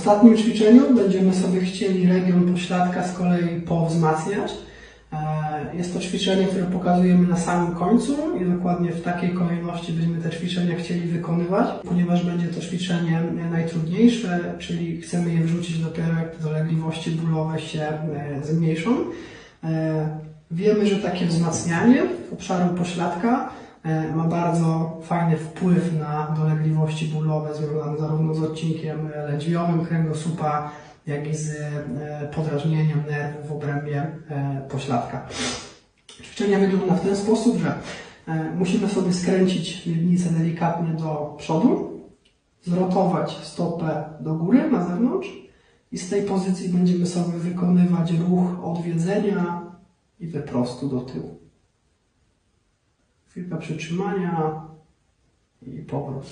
ostatnim ćwiczeniu będziemy sobie chcieli region pośladka z kolei powzmacniać. E, Jest to ćwiczenie, które pokazujemy na samym końcu i dokładnie w takiej kolejności będziemy te ćwiczenia chcieli wykonywać, ponieważ będzie to ćwiczenie najtrudniejsze, czyli chcemy je wrzucić dopiero jak te dolegliwości bólowe się e, zmniejszą. E, Wiemy, że takie wzmacnianie obszaru pośladka ma bardzo fajny wpływ na dolegliwości bólowe związane zarówno z odcinkiem lędźwiowym kręgosłupa, jak i z e, podrażnieniem nerwów w obrębie e, pośladka. Ćwiczenie wygląda w ten sposób, że e, musimy sobie skręcić miednicę delikatnie do przodu, zrotować stopę do góry na zewnątrz i z tej pozycji będziemy sobie wykonywać ruch odwiedzenia i wyprostu do tyłu. Chwilka przytrzymania i powrót.